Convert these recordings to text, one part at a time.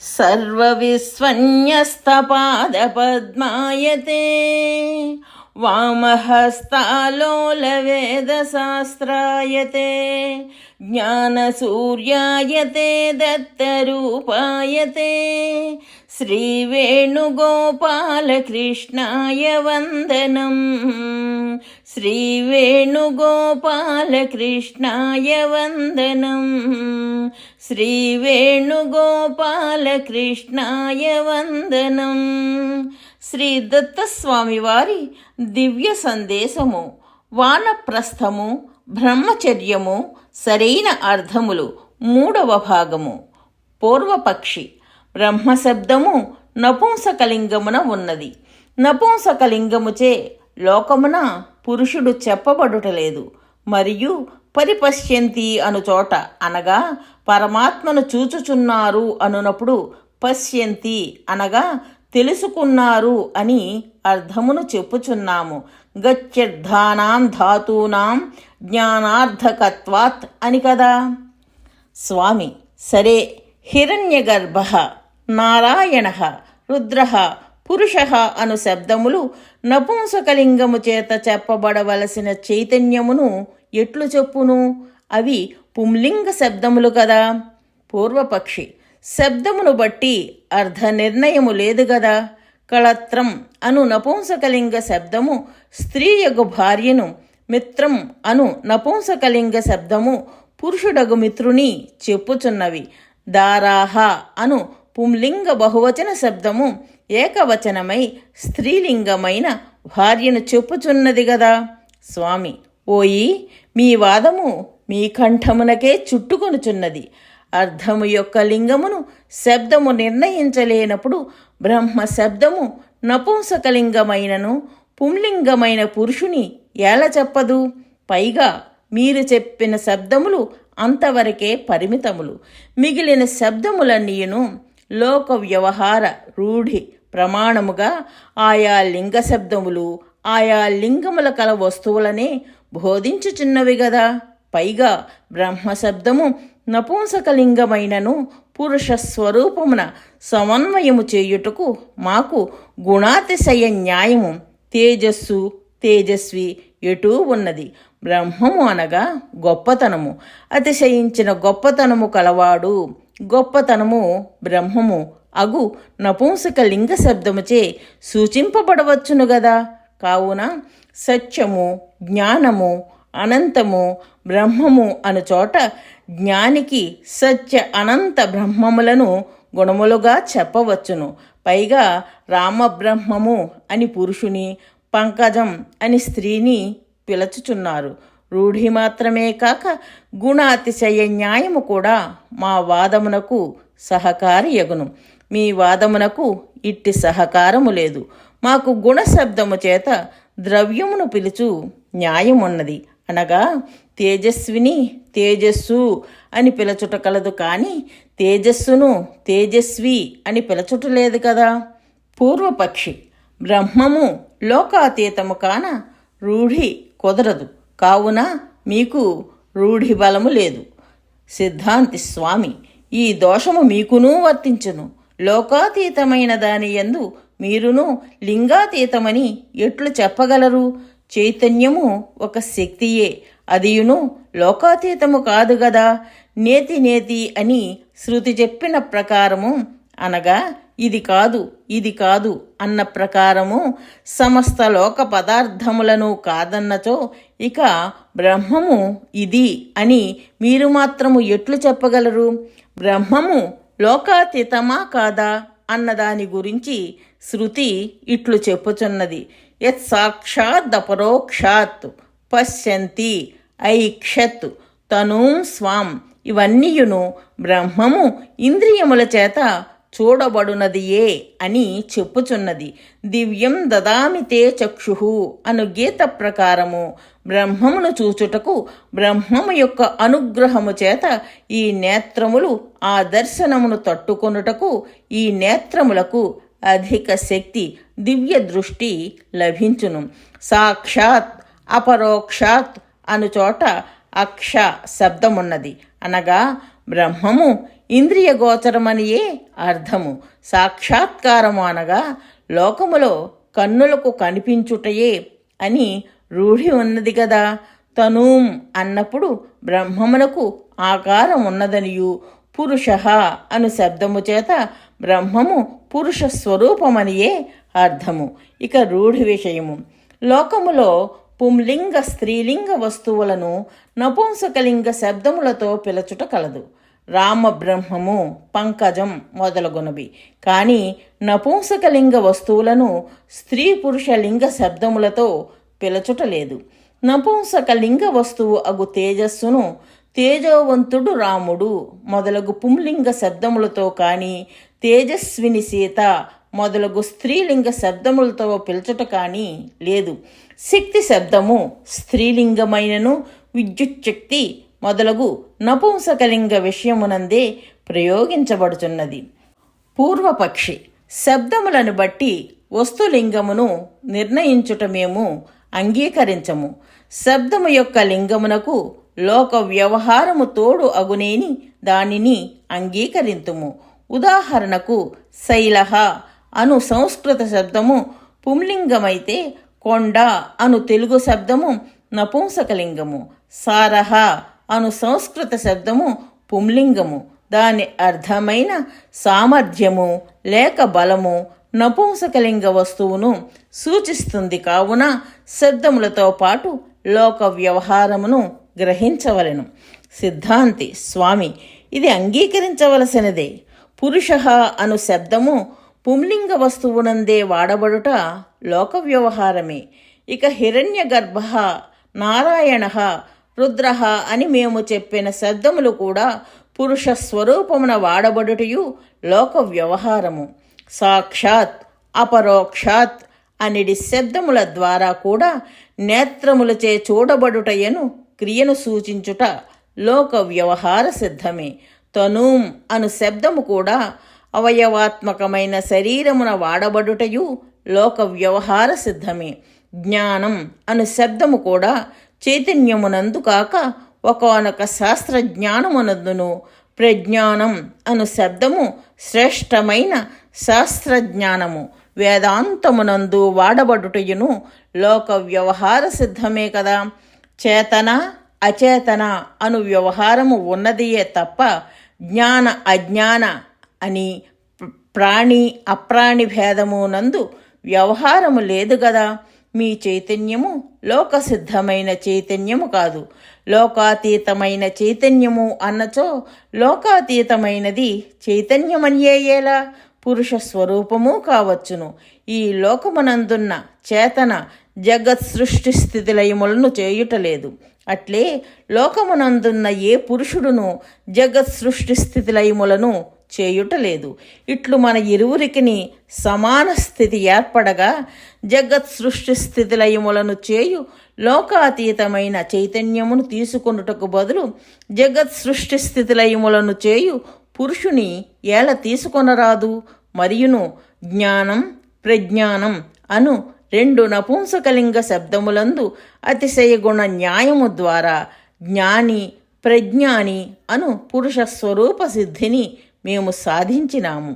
सर्वविस्वन्यस्तपादपद्मायते वामहस्तालोलवेदशास्त्रायते ज्ञानसूर्यायते दत्तरूपायते श्रीवेणुगोपालकृष्णाय वन्दनम् श्रीवेणुगोपालकृष्णाय वन्दनम् श्रीवेणुगोपालकृष्णाय वन्दनम् శ్రీ దత్తస్వామి వారి దివ్య సందేశము వానప్రస్థము బ్రహ్మచర్యము సరైన అర్థములు మూడవ భాగము. పూర్వపక్షి బ్రహ్మశబ్దము నపుంసకలింగమున ఉన్నది. నపుంసకలింగముచే లోకమున పురుషుడు చెప్పబడుటలేదు మరియు పరిపశ్యంతి అను చోట అనగా పరమాత్మను చూచుచున్నారు అనునప్పుడు పశ్యంతి అనగా తెలుసుకున్నారు అని అర్థమును చెప్పుచున్నాము. గత్యర్థానాం ధాతూనాం జ్ఞానార్థకత్వాత్ అని కదా? స్వామి సరే. హిరణ్యగర్భ నారాయణ రుద్ర పురుష అను శబ్దములు నపుంసకలింగము చేత చెప్పబడవలసిన చైతన్యమును ఎట్లు చెప్పును? అవి పుంలింగ శబ్దములు కదా. పూర్వపక్షి శబ్దమును బట్టి అర్ధ నిర్ణయము లేదు గదా? కళత్రం అను నపుంసకలింగ శబ్దము స్త్రీ యొక్క భార్యను మిత్రం అను నపుంసకలింగ శబ్దము పురుషుడగు మిత్రుని చెప్పుచున్నవి. దారాహ అను పుంలింగ బహువచన శబ్దము ఏకవచనమై స్త్రీలింగమైన భార్యను చెప్పుచున్నది గదా? స్వామి ఓయి మీ వాదము మీ కంఠమునకే చుట్టుకొనుచున్నది. అర్థము యొక్క లింగమును శబ్దము నిర్ణయించలేనప్పుడు బ్రహ్మ శబ్దము నపుంసకలింగమైనను పుంలింగమైన పురుషుని ఎలా చెప్పదు? పైగా మీరు చెప్పిన శబ్దములు అంతవరకే పరిమితములు. మిగిలిన శబ్దములన్నీయును లోక వ్యవహార రూఢి ప్రమాణముగా ఆయా లింగ శబ్దములు ఆయా లింగముల కల వస్తువులనే బోధించుచున్నవి గదా. పైగా బ్రహ్మశబ్దము నపుంసకలింగమైనను పురుష స్వరూపమున సమన్వయము చేయుటకు మాకు గుణాతిశయ న్యాయము తేజస్సు తేజస్వి ఎటూ ఉన్నది. బ్రహ్మము అనగా గొప్పతనము. అతిశయించిన గొప్పతనము కలవాడు. గొప్పతనము బ్రహ్మము. అగు నపుంసక లింగ శబ్దముచే సూచింపబడవచ్చును గదా. కావున సత్యము జ్ఞానము అనంతము బ్రహ్మము అను చోట జ్ఞానికి సత్య అనంత బ్రహ్మములను గుణములుగా చెప్పవచ్చును. పైగా రామబ్రహ్మము అని పురుషుని పంకజం అని స్త్రీని పిలచుచున్నారు. రూఢి మాత్రమే కాక గుణాతిశయ న్యాయము కూడా మా వాదమునకు సహకారియగును. మీ వాదమునకు ఇట్టి సహకారము లేదు. మాకు గుణశబ్దము చేత ద్రవ్యమును పిలుచు న్యాయమున్నది. అనగా తేజస్విని తేజస్సు అని పిలచుట కలదు కానీ తేజస్సును తేజస్వి అని పిలచుట లేదు కదా. పూర్వపక్షి బ్రహ్మము లోకాతీతము కాన రూఢి కుదరదు. కావున మీకు రూఢి బలము లేదు. సిద్ధాంతి స్వామి ఈ దోషము మీకునూ వర్తించును. లోకాతీతమైన దాని యందు మీరును లింగాతీతమని ఎట్లు చెప్పగలరు? చైతన్యము ఒక శక్తియే. అదియును లోకాతీతము కాదు గదా. నేతి నేతి అని శృతి చెప్పిన ప్రకారము అనగా ఇది కాదు ఇది కాదు అన్న ప్రకారము సమస్త లోక పదార్థములను కాదన్నచో ఇక బ్రహ్మము ఇది అని మీరు మాత్రము ఎట్లు చెప్పగలరు? బ్రహ్మము లోకాతీతమా కాదా? అన్నదాని గురించి శృతి ఇట్లు చెప్పుచున్నది. యత్ సాక్షాత్ అపరోక్షాత్ పశ్యంతి ఐక్షత్ తనూం స్వాం. ఇవన్నీయును బ్రహ్మము ఇంద్రియముల చేత చూడబడునదియే అని చెప్పుచున్నది. దివ్యం దదామితే చక్షు అను గీత ప్రకారము బ్రహ్మమును చూచుటకు బ్రహ్మము యొక్క అనుగ్రహము చేత ఈ నేత్రములు ఆ దర్శనమును తట్టుకొనుటకు ఈ నేత్రములకు అధిక శక్తి దివ్య దృష్టి లభించును. సాక్షాత్ అపరోక్షాత్ అను చోట అక్ష శబ్దమున్నది. అనగా బ్రహ్మము ఇంద్రియ గోచరమనియే అర్థము. సాక్షాత్కారము అనగా లోకములో కన్నులకు కనిపించుటయే అని రూఢి ఉన్నది కదా తనూం అన్నప్పుడు బ్రహ్మమునకు ఆకారం ఉన్నదనియు పురుష అను శబ్దము చేత బ్రహ్మము పురుష స్వరూపమనియే అర్థము. ఇక రూఢి విషయము. లోకములో పుంలింగ స్త్రీలింగ వస్తువులను నపుంసకలింగ శబ్దములతో పిలచుట కలదు. రామ బ్రహ్మము పంకజం మొదలగునవి. కానీ నపుంసకలింగ వస్తువులను స్త్రీ పురుష లింగ శబ్దములతో పిలచుట లేదు. నపుంసకలింగ వస్తువు అగు తేజస్సును తేజోవంతుడు రాముడు. మొదలగు పుంలింగ శబ్దములతో కానీ తేజస్విని సీత మొదలగు స్త్రీలింగ శబ్దములతో పిలచట కానీ లేదు. శక్తి శబ్దము స్త్రీలింగమైనను విద్యుచ్చక్తి మొదలగు నపుంసకలింగ విషయమునందే ప్రయోగించబడుచున్నది. పూర్వపక్షి శబ్దములను బట్టి వస్తులింగమును నిర్ణయించుట మేము అంగీకరించము. శబ్దము యొక్క లింగమునకు లోక వ్యవహారము తోడు అగునేని దానిని అంగీకరింతుము. ఉదాహరణకు శైలహ అను సంస్కృత శబ్దము పుంలింగమైతే కొండ అను తెలుగు శబ్దము నపుంసకలింగము. సారహ అను సంస్కృత శబ్దము పుంలింగము. దాని అర్థమైన సామర్థ్యము లేక బలము నపుంసకలింగ వస్తువును సూచిస్తుంది కావున శబ్దములతో పాటు లోక వ్యవహారమును గ్రహించవలెను. సిద్ధాంతి స్వామి ఇది అంగీకరించవలసినదే. పురుష అను శబ్దము పుంలింగ వస్తువునందే వాడబడుట లోక వ్యవహారమే ఇక హిరణ్య గర్భ నారాయణ రుద్ర అని మేము చెప్పిన శబ్దములు కూడా పురుష స్వరూపమున వాడబడుటయు లోక వ్యవహారము సాక్షాత్ అపరోక్షాత్ అనిడి శబ్దముల ద్వారా కూడా నేత్రములచే చూడబడుటయను క్రియను సూచించుట లోక వ్యవహార సిద్ధమే. తనూం అను శబ్దము కూడా అవయవాత్మకమైన శరీరమున వాడబడుటయు లోక వ్యవహార సిద్ధమే. జ్ఞానం అను శబ్దము కూడా చైతన్యమునందు కాక ఒకనొక శాస్త్రజ్ఞానమునందును. ప్రజ్ఞానం అను శబ్దము శ్రేష్టమైన శాస్త్రజ్ఞానము. వేదాంతమునందు వాడబడుటయును లోక వ్యవహార సిద్ధమే కదా. చేతన అచేతన అను వ్యవహారము ఉన్నదియే తప్ప జ్ఞాన అజ్ఞాన అని ప్రాణి అప్రాణి భేదము నందు వ్యవహారము లేదు గదా. మీ చైతన్యము లోకసిద్ధమైన చైతన్యము కాదు. లోకాతీతమైన చైతన్యము అన్నచో లోకాతీతమైనది చైతన్యమనియేలా పురుష స్వరూపము కావచ్చును. ఈ లోకమునందున్న చేతన జగత్ సృష్టి స్థితిలయములను చేయుటలేదు. అట్లే లోకమునందున్న ఏ పురుషుడును జగత్ సృష్టి స్థితిలయములను చేయుటలేదు. ఇట్లు మన ఇరువురికిని సమాన స్థితి ఏర్పడగా జగత్ సృష్టి స్థితిలయములను చేయు లోకాతీతమైన చైతన్యమును తీసుకొనుటకు బదులు జగత్ సృష్టి స్థితిలయములను చేయు పురుషుని ఏల తీసుకొనరాదు? మరియును జ్ఞానం ప్రజ్ఞానం అను రెండు నపుంసకలింగ శబ్దములందు అతిశయ గుణ న్యాయము ద్వారా జ్ఞాని ప్రజ్ఞాని అను పురుష స్వరూప సిద్ధిని మేము సాధించినాము.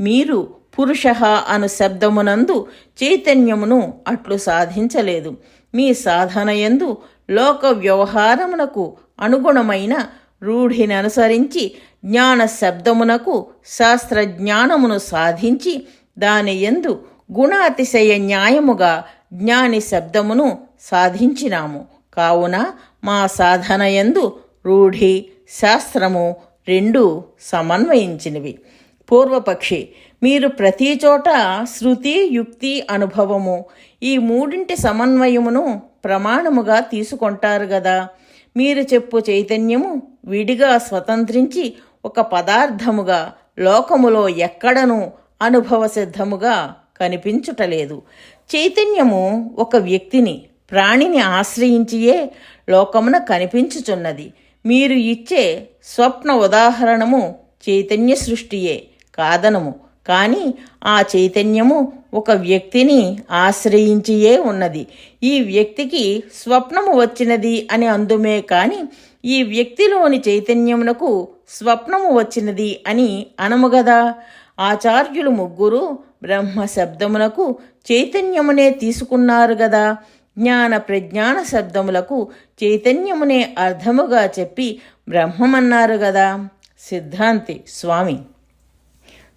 మీరు పురుష అను శబ్దమునందు చైతన్యమును అట్లు సాధించలేదు. మీ సాధనయందు లోక వ్యవహారమునకు అనుగుణమైన రూఢిని అనుసరించి జ్ఞాన శబ్దమునకు శాస్త్రజ్ఞానమును సాధించి దాని గుణ అతిశయ న్యాయముగా జ్ఞాని శబ్దమును సాధించినాము. కావున మా సాధనయందు రూఢి శాస్త్రము రెండు సమన్వయించినవి. పూర్వపక్షి మీరు ప్రతి చోట శృతి యుక్తి అనుభవము ఈ మూడింటి సమన్వయమును ప్రమాణముగా తీసుకొంటారు గదా. మీరు చెప్పు చైతన్యము విడిగా స్వతంత్రించి ఒక పదార్థముగా లోకములో ఎక్కడనూ అనుభవ సిద్ధముగా కనిపించుటలేదు. చైతన్యము ఒక వ్యక్తిని ప్రాణిని ఆశ్రయించియే లోకమున కనిపించుచున్నది. మీరు ఇచ్చే స్వప్న ఉదాహరణము చైతన్య సృష్టియే కాదనము. కానీ ఆ చైతన్యము ఒక వ్యక్తిని ఆశ్రయించియే ఉన్నది. ఈ వ్యక్తికి స్వప్నము వచ్చినది అని అందుమే కానీ ఈ వ్యక్తిలోని చైతన్యమునకు స్వప్నము వచ్చినది అని అనముగదా ఆచార్యులు ముగ్గురు బ్రహ్మ శబ్దమునకు చైతన్యమునే తీసుకున్నారు గదా. జ్ఞాన ప్రజ్ఞాన శబ్దములకు చైతన్యమునే అర్థముగా చెప్పి బ్రహ్మమన్నారు గదా. సిద్ధాంతి స్వామి.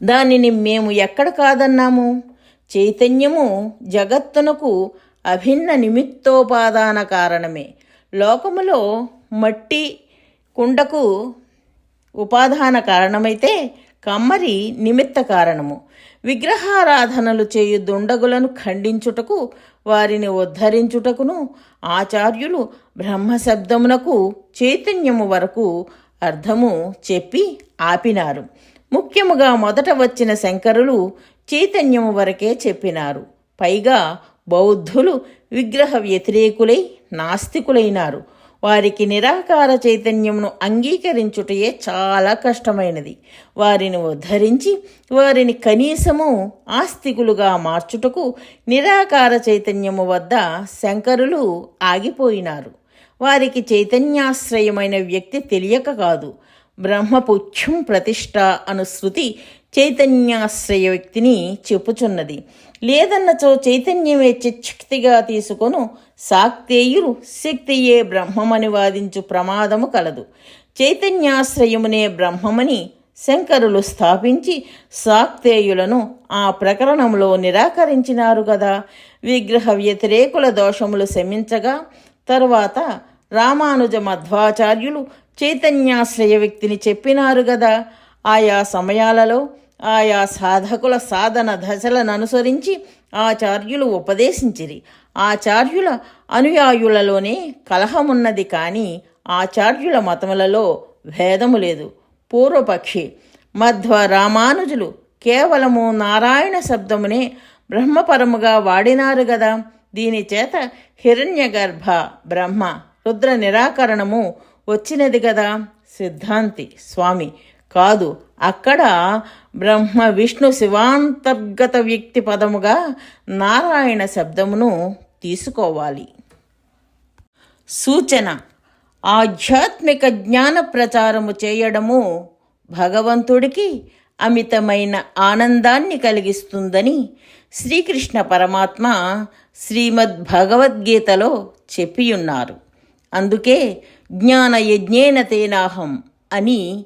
దానిని మేము ఎక్కడ కాదన్నాము? చైతన్యము జగత్తునకు అభిన్న నిమిత్తోపాదాన కారణమే. లోకములో మట్టి కుండకు ఉపాదాన కారణమైతే కమ్మరి నిమిత్త కారణము. విగ్రహారాధనలు చేయు దుండగులను ఖండించుటకు వారిని ఉద్ధరించుటకును ఆచార్యులు బ్రహ్మశబ్దమునకు చైతన్యము వరకు అర్థము చెప్పి ఆపినారు. ముఖ్యముగా మొదట వచ్చిన శంకరులు చైతన్యము వరకే చెప్పినారు. పైగా బౌద్ధులు విగ్రహ వ్యతిరేకులై నాస్తికులైనారు. వారికి నిరాకార చైతన్యమును అంగీకరించుటయే చాలా కష్టమైనది. వారిని ఉద్ధరించి వారిని కనీసము ఆస్తికులుగా మార్చుటకు నిరాకార చైతన్యము వద్ద శంకరులు ఆగిపోయినారు. వారికి చైతన్యాశ్రయమైన వ్యక్తి తెలియక కాదు. బ్రహ్మపుచ్చం ప్రతిష్ట అను శృతి చైతన్యాశ్రయ వ్యక్తిని చెప్పుచున్నది. లేదన్నచో చైతన్యమే చిచ్చక్తిగా తీసుకొను శాక్తేయులు శక్తియే బ్రహ్మమని వాదించు ప్రమాదము కలదు. చైతన్యాశ్రయమునే బ్రహ్మమని శంకరులు స్థాపించి శాక్తేయులను ఆ ప్రకరణంలో నిరాకరించినారు కదా విగ్రహ వ్యతిరేకుల దోషములు శమించగా తరువాత రామానుజ మధ్వాచార్యులు చైతన్యాశ్రయ వ్యక్తిని చెప్పినారు గదా. ఆయా సమయాలలో ఆయా సాధకుల సాధన దశలను అనుసరించి ఆచార్యులు ఉపదేశించిరి. ఆచార్యుల అనుయాయులలోనే కలహమున్నది కానీ ఆచార్యుల మతములలో భేదము లేదు. పూర్వపక్షి మధ్వ రామానుజులు కేవలము నారాయణ శబ్దమునే బ్రహ్మపరముగా వాడినారు గదా. దీనిచేత హిరణ్యగర్భ హిరణ్య గర్భ బ్రహ్మ రుద్ర నిరాకరణము వచ్చినది గదా. సిద్ధాంతి స్వామి కాదు అక్కడ బ్రహ్మ విష్ణు శివాంతర్గత వ్యక్తి పదముగా నారాయణ శబ్దమును తీసుకోవాలి. సూచన ఆధ్యాత్మిక జ్ఞాన ప్రచారము చేయడము భగవంతుడికి అమితమైన ఆనందాన్ని కలిగిస్తుందని శ్రీకృష్ణ పరమాత్మ శ్రీమద్ భగవద్గీతలో చెప్పియున్నారు. అందుకే జ్ఞాన యజ్ఞేన తేనాహం అని